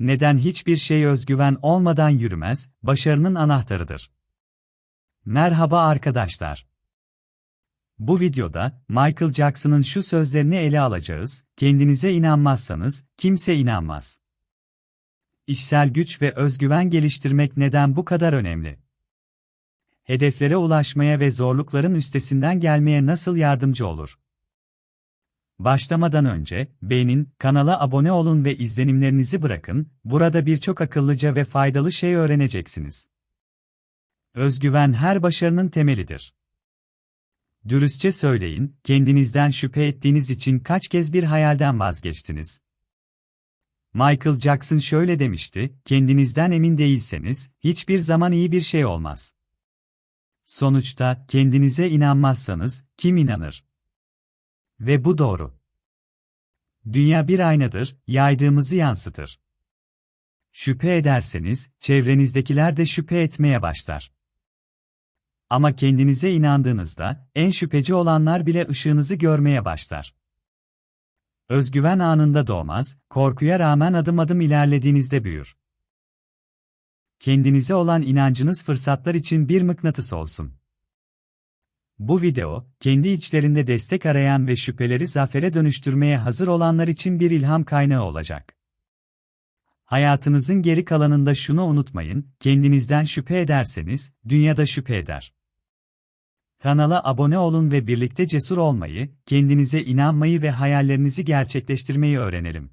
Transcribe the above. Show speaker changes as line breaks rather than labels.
neden hiçbir şey özgüven olmadan yürümez, başarının anahtarıdır. Merhaba arkadaşlar. Bu videoda Michael Jackson'ın şu sözlerini ele alacağız. Kendinize inanmazsanız kimse inanmaz. İşsel güç ve özgüven geliştirmek neden bu kadar önemli? Hedeflere ulaşmaya ve zorlukların üstesinden gelmeye nasıl yardımcı olur? Başlamadan önce, beğenin, kanala abone olun ve izlenimlerinizi bırakın, burada birçok akıllıca ve faydalı şey öğreneceksiniz. Özgüven her başarının temelidir. Dürüstçe söyleyin, kendinizden şüphe ettiğiniz için kaç kez bir hayalden vazgeçtiniz? Michael Jackson şöyle demişti, kendinizden emin değilseniz, hiçbir zaman iyi bir şey olmaz. Sonuçta, kendinize inanmazsanız, kim inanır? Ve bu doğru. Dünya bir aynadır, yaydığımızı yansıtır. Şüphe ederseniz, çevrenizdekiler de şüphe etmeye başlar. Ama kendinize inandığınızda, en şüpheci olanlar bile ışığınızı görmeye başlar. Özgüven anında doğmaz, korkuya rağmen adım adım ilerlediğinizde büyür. Kendinize olan inancınız fırsatlar için bir mıknatıs olsun. Bu video, kendi içlerinde destek arayan ve şüpheleri zafere dönüştürmeye hazır olanlar için bir ilham kaynağı olacak. Hayatınızın geri kalanında şunu unutmayın, kendinizden şüphe ederseniz, dünyada şüphe eder. Kanala abone olun ve birlikte cesur olmayı, kendinize inanmayı ve hayallerinizi gerçekleştirmeyi öğrenelim.